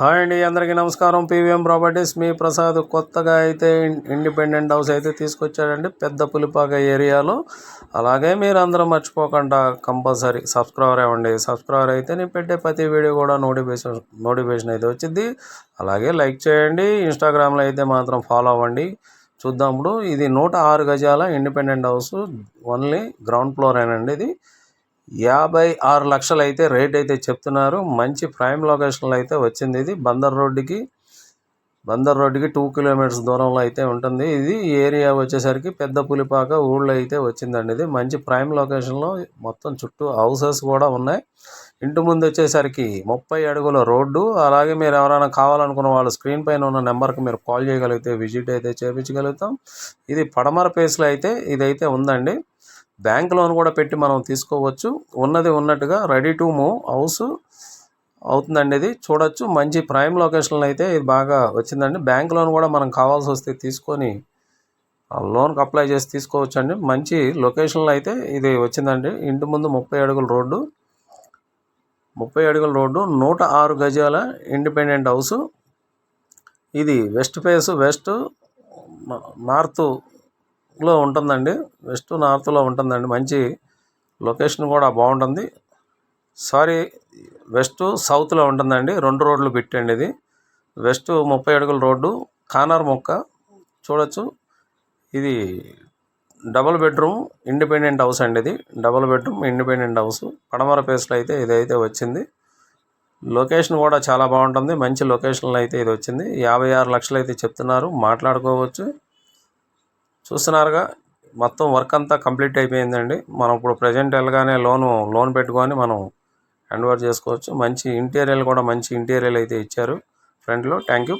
Hi అండి అందరికీ నమస్కారం. పీవీఎం ప్రాపర్టీస్ మీ ప్రసాద్ కొత్తగా అయితే ఇండిపెండెంట్ హౌస్ అయితే తీసుకొచ్చాడండి పెద్ద పులిపాక ఏరియాలో. అలాగే మీరు అందరూ మర్చిపోకుండా కంపల్సరీ సబ్స్క్రైబర్ అవ్వండి. సబ్స్క్రైబర్ అయితే నేను పెట్టే ప్రతి వీడియో కూడా నోటిఫికేషన్ నోటిఫికేషన్ అయితే వచ్చింది అలాగే లైక్ చేయండి ఇన్స్టాగ్రామ్లో అయితే మాత్రం ఫాలో అవ్వండి. చూద్దాం ఇప్పుడు ఇది నూట ఆరు గజాల independent house only ground floor ఏనండి ఇది. యాభై ఆరు లక్షలు అయితే రేట్ అయితే చెప్తున్నారు. మంచి ప్రైమ్ లొకేషన్లో అయితే వచ్చింది ఇది. బందర్ రోడ్డుకి బందర్ రోడ్డుకి టూ కిలోమీటర్స్ దూరంలో అయితే ఉంటుంది. ఇది ఏరియా వచ్చేసరికి పెద్ద పులిపాక ఊళ్ళో అయితే వచ్చిందండి ఇది. మంచి ప్రైమ్ లొకేషన్లో మొత్తం చుట్టూ హౌసెస్ కూడా ఉన్నాయి. ఇంటి ముందు వచ్చేసరికి ముప్పై అడుగుల రోడ్డు. అలాగే మీరు ఎవరైనా కావాలనుకున్న వాళ్ళు స్క్రీన్ పైన ఉన్న నెంబర్కి మీరు కాల్ చేయగలిగితే విజిట్ అయితే చేయించగలుగుతాం ఇది పడమర పేస్లో అయితే ఇదైతే ఉందండి. బ్యాంక్ లోన్ కూడా పెట్టి మనం తీసుకోవచ్చు. ఉన్నది ఉన్నట్టుగా రెడీ టు మూవ్ హౌస్ అవుతుందండి ఇది. చూడొచ్చు. మంచి ప్రైమ్ లొకేషన్లో అయితే ఇది బాగా వచ్చిందండి. బ్యాంక్ లోన్ కూడా మనం కావాల్సి వస్తే తీసుకొని ఆ లోన్కి అప్లై చేసి తీసుకోవచ్చు అండి మంచి లొకేషన్లో అయితే ఇది వచ్చిందండి. ఇంటి ముందు ముప్పై అడుగుల రోడ్డు. ముప్పై అడుగుల రోడ్డు నూట ఆరు గజాల ఇండిపెండెంట్ హౌస్. ఇది వెస్ట్ ఫేస్ వెస్ట్ నార్త్ లో ఉంటుందండి. వెస్ట్ నార్త్లో ఉంటుందండి. మంచి లొకేషన్ కూడా బాగుంటుంది. సారీ వెస్ట్ సౌత్లో ఉంటుందండి. రెండు రోడ్లు పెట్టండి ఇది. వెస్ట్ ముప్పై అడుగుల రోడ్డు కానర్ మొక్క. చూడొచ్చు. ఇది డబుల్ బెడ్రూమ్ ఇండిపెండెంట్ హౌస్ అండి ఇది. Double bedroom independent house. పడమర ప్లేస్లో అయితే ఇదైతే వచ్చింది. లొకేషన్ కూడా చాలా బాగుంటుంది. మంచి లొకేషన్లో అయితే ఇది వచ్చింది. యాభై ఆరు లక్షలు అయితే చెప్తున్నారు. మాట్లాడుకోవచ్చు. చూస్తున్నారుగా మొత్తం వర్క్ అంతా కంప్లీట్ అయిపోయిందండి. మనం ఇప్పుడు ప్రజెంట్ వెళ్ళగానే లోను లోన్ పెట్టుకొని మనం హ్యాండ్ ఓవర్ చేసుకోవచ్చు. మంచి ఇంటీరియర్ కూడా మంచి ఇంటీరియర్ అయితే ఇచ్చారు. ఫ్రంట్లో థ్యాంక్ యూ